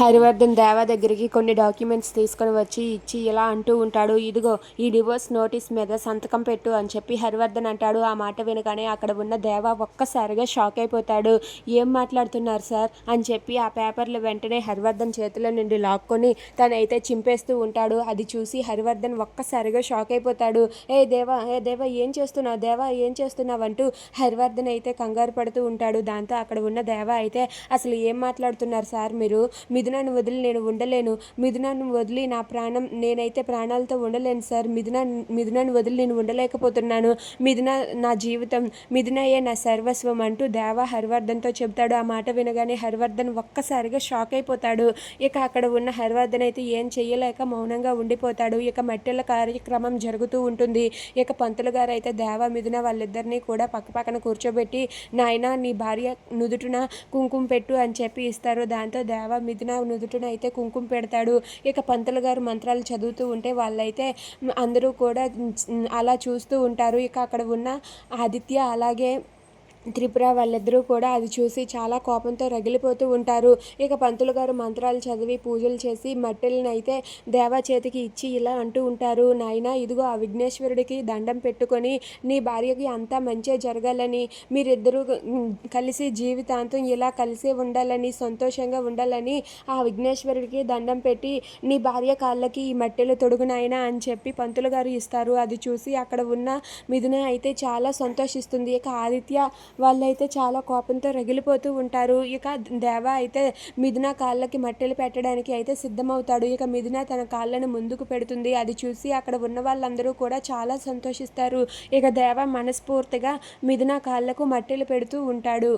హరివర్ధన్ దేవా దగ్గరికి కొన్ని డాక్యుమెంట్స్ తీసుకొని వచ్చి ఇచ్చి ఇలా అంటూ ఉంటాడు ఇదిగో ఈ డివోర్స్ నోటీస్ మీద సంతకం పెట్టు అని చెప్పి హరివర్ధన్ అంటాడు. ఆ మాట వినగానే అక్కడ ఉన్న దేవా ఒక్కసారిగా షాక్ అయిపోతాడు. ఏం మాట్లాడుతున్నారు సార్? అని చెప్పి ఆ పేపర్లు వెంటనే హరివర్ధన్ చేతిలో నుండి లాక్కొని తనైతే చింపేస్తూ ఉంటాడు. అది చూసి హరివర్ధన్ ఒక్కసారిగా షాక్ అయిపోతాడు. ఏ దేవా ఏ దేవా ఏం చేస్తున్నావు? దేవా ఏం చేస్తున్నావు? అంటూ హరివర్ధన్ అయితే కంగారు పడుతూ ఉంటాడు. దాంతో అక్కడ ఉన్న దేవా అయితే అసలు ఏం మాట్లాడుతున్నారు సార్ మీరు? మిథునాన్ని వదిలి నేను ఉండలేను. మిథునాన్ని వదిలి నా ప్రాణం నేనైతే ప్రాణాలతో ఉండలేను సార్. మిథునా మిథునాన్ని వదిలి నేను ఉండలేకపోతున్నాను. మిథున నా జీవితం మిథునయే నా సర్వస్వం అంటూ దేవా హరివర్ధన్తో చెప్తాడు ఆ మాట వినగానే హరివర్ధన్ ఒక్కసారిగా షాక్ అయిపోతాడు. ఇక అక్కడ ఉన్న హరివర్ధన్ అయితే ఏం చెయ్యలేక మౌనంగా ఉండిపోతాడు. ఇక మట్టెల కార్యక్రమం జరుగుతూ ఉంటుంది. ఇక పంతులు గారు అయితే దేవా మిథున వాళ్ళిద్దరినీ కూడా పక్కపక్కన కూర్చోబెట్టి నాయన నీ భార్య నుదుటున కుంకుమ పెట్టు అని చెప్పి ఇస్తారు. దాంతో దేవా మిథున నుదుటున అయితే కుంకుమ పెడతాడు. ఇక పంతులు గారు మంత్రాలు చదువుతూ ఉంటే వాళ్ళైతే అందరూ కూడా అలా చూస్తూ ఉంటారు. ఇక అక్కడ ఉన్న ఆదిత్య అలాగే త్రిపుర వాళ్ళిద్దరూ కూడా అది చూసి చాలా కోపంతో రగిలిపోతూ ఉంటారు. ఇక పంతులు గారు మంత్రాలు చదివి పూజలు చేసి మట్టెలనైతే అయితే దేవా చేతికి ఇచ్చి ఇలా అంటూ ఉంటారు. నాయన ఇదిగో ఆ విఘ్నేశ్వరుడికి దండం పెట్టుకొని నీ భార్యకి అంతా మంచి జరగాలని మీరిద్దరూ కలిసి జీవితాంతం ఇలా కలిసి ఉండాలని సంతోషంగా ఉండాలని ఆ విఘ్నేశ్వరుడికి దండం పెట్టి నీ భార్య కాళ్ళకి ఈ మట్టెలు తొడుగునాయన అని చెప్పి పంతులు గారు ఇస్తారు. అది చూసి అక్కడ ఉన్న మిథున అయితే చాలా సంతోషిస్తుంది. ఇక ఆదిత్య వాళ్ళైతే చాలా కోపంతో రగిలిపోతూ ఉంటారు. ఇక దేవ అయితే మిథున కాళ్ళకి మట్టెలు పెట్టడానికి అయితే సిద్ధమవుతాడు. ఇక మిథున తన కాళ్ళను ముందుకు పెడుతుంది. అది చూసి అక్కడ ఉన్న వాళ్ళందరూ కూడా చాలా సంతోషిస్తారు. ఇక దేవ మనస్ఫూర్తిగా మిథున కాళ్ళకు మట్టెలు పెడుతూ ఉంటాడు.